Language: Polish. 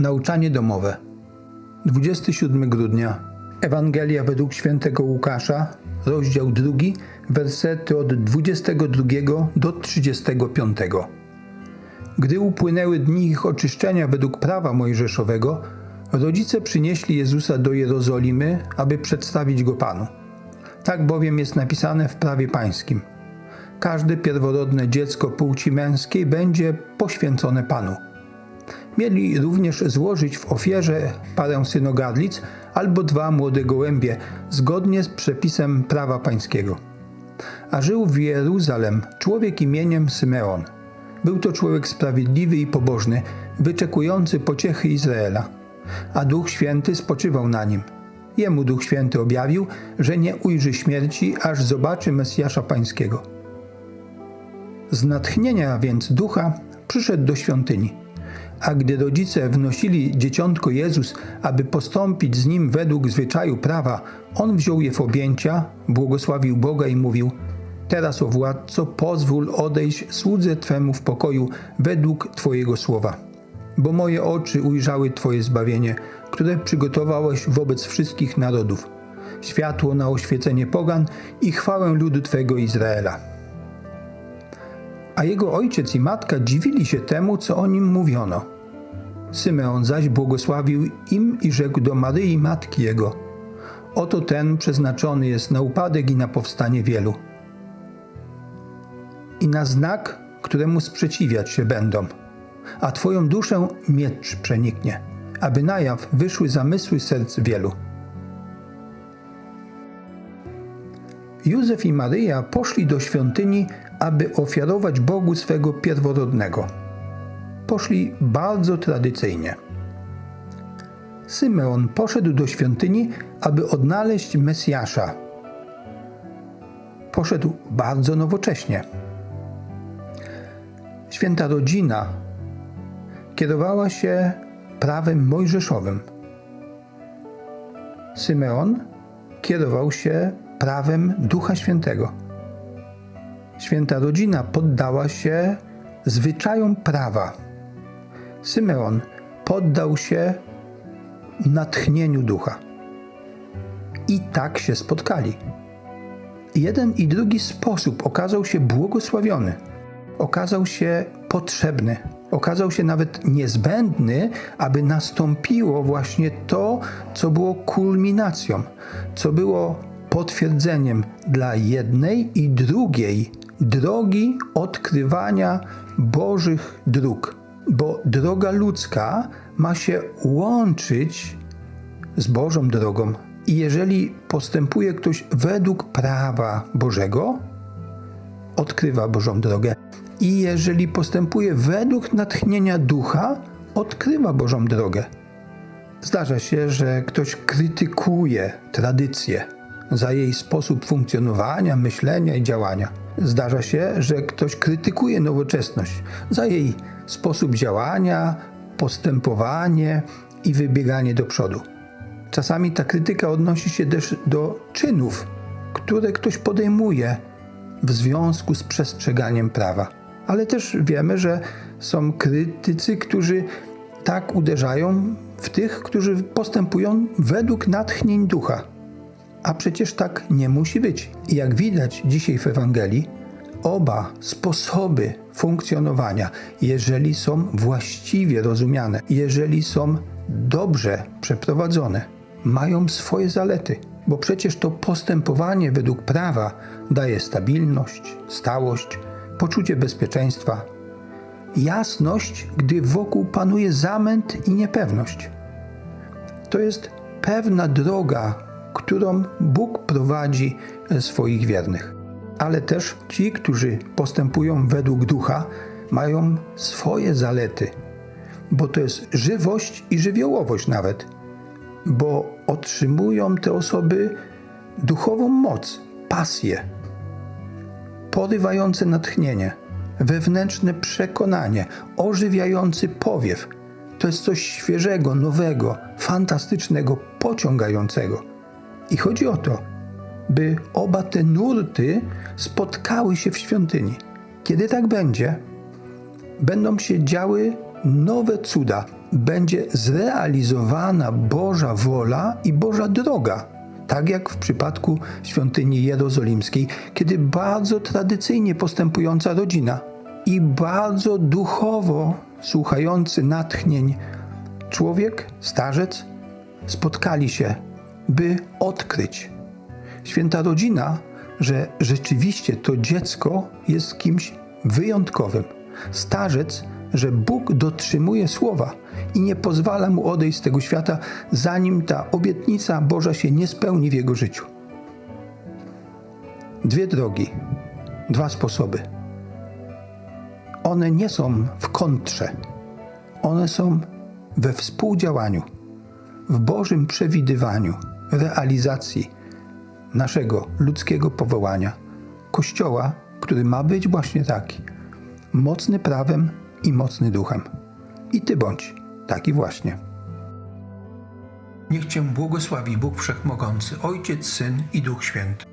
Nauczanie domowe. 27 grudnia. Ewangelia według świętego Łukasza, rozdział 2, wersety od 22 do 35. Gdy upłynęły dni ich oczyszczenia według prawa mojżeszowego, rodzice przynieśli Jezusa do Jerozolimy, aby przedstawić go Panu. Tak bowiem jest napisane w prawie pańskim. Każde pierworodne dziecko płci męskiej będzie poświęcone Panu. Mieli również złożyć w ofierze parę synogadlic albo dwa młode gołębie, zgodnie z przepisem prawa pańskiego. A żył w Jeruzalem człowiek imieniem Symeon. Był to człowiek sprawiedliwy i pobożny, wyczekujący pociechy Izraela. A Duch Święty spoczywał na nim. Jemu Duch Święty objawił, że nie ujrzy śmierci, aż zobaczy Mesjasza Pańskiego. Z natchnienia więc ducha przyszedł do świątyni. A gdy rodzice wnosili dzieciątko Jezus, aby postąpić z nim według zwyczaju prawa, on wziął je w objęcia, błogosławił Boga i mówił: Teraz, o władco, pozwól odejść słudze Twemu w pokoju według Twojego słowa. Bo moje oczy ujrzały Twoje zbawienie, które przygotowałeś wobec wszystkich narodów, światło na oświecenie pogan i chwałę ludu Twego Izraela. A jego ojciec i matka dziwili się temu, co o nim mówiono. Symeon zaś błogosławił im i rzekł do Maryi, matki jego: Oto ten przeznaczony jest na upadek i na powstanie wielu. I na znak, któremu sprzeciwiać się będą, a twoją duszę miecz przeniknie, aby na jaw wyszły zamysły serc wielu. Józef i Maryja poszli do świątyni, aby ofiarować Bogu swego pierworodnego. Poszli bardzo tradycyjnie. Symeon poszedł do świątyni, aby odnaleźć Mesjasza. Poszedł bardzo nowocześnie. Święta rodzina kierowała się prawem mojżeszowym. Symeon kierował się prawem Ducha Świętego. Święta rodzina poddała się zwyczajom prawa. Symeon poddał się natchnieniu ducha. I tak się spotkali. Jeden i drugi sposób okazał się błogosławiony, okazał się potrzebny, okazał się nawet niezbędny, aby nastąpiło właśnie to, co było kulminacją, co było potwierdzeniem dla jednej i drugiej drogi odkrywania Bożych dróg. Bo droga ludzka ma się łączyć z Bożą drogą. I jeżeli postępuje ktoś według prawa Bożego, odkrywa Bożą drogę. I jeżeli postępuje według natchnienia ducha, odkrywa Bożą drogę. Zdarza się, że ktoś krytykuje tradycję za jej sposób funkcjonowania, myślenia i działania. Zdarza się, że ktoś krytykuje nowoczesność za jej sposób działania, postępowanie i wybieganie do przodu. Czasami ta krytyka odnosi się też do czynów, które ktoś podejmuje w związku z przestrzeganiem prawa. Ale też wiemy, że są krytycy, którzy tak uderzają w tych, którzy postępują według natchnień ducha. A przecież tak nie musi być. I jak widać dzisiaj w Ewangelii, oba sposoby funkcjonowania, jeżeli są właściwie rozumiane, jeżeli są dobrze przeprowadzone, mają swoje zalety, bo przecież to postępowanie według prawa daje stabilność, stałość, poczucie bezpieczeństwa, jasność, gdy wokół panuje zamęt i niepewność. To jest pewna droga, którą Bóg prowadzi swoich wiernych. Ale też ci, którzy postępują według ducha, mają swoje zalety, bo to jest żywość i żywiołowość nawet, bo otrzymują te osoby duchową moc, pasję, porywające natchnienie, wewnętrzne przekonanie, ożywiający powiew. To jest coś świeżego, nowego, fantastycznego, pociągającego. I chodzi o to, by oba te nurty spotkały się w świątyni. Kiedy tak będzie, będą się działy nowe cuda, będzie zrealizowana Boża wola i Boża droga. Tak jak w przypadku świątyni jerozolimskiej, kiedy bardzo tradycyjnie postępująca rodzina i bardzo duchowo słuchający natchnień człowiek, starzec, spotkali się, by odkryć święta rodzina, że rzeczywiście to dziecko jest kimś wyjątkowym. Starzec, że Bóg dotrzymuje słowa i nie pozwala mu odejść z tego świata, zanim ta obietnica Boża się nie spełni w jego życiu. Dwie drogi, dwa sposoby. One nie są w kontrze, one są we współdziałaniu, w Bożym przewidywaniu, realizacji naszego ludzkiego powołania, Kościoła, który ma być właśnie taki, mocny prawem i mocny duchem. I ty bądź taki właśnie. Niech Cię błogosławi Bóg Wszechmogący, Ojciec, Syn i Duch Święty.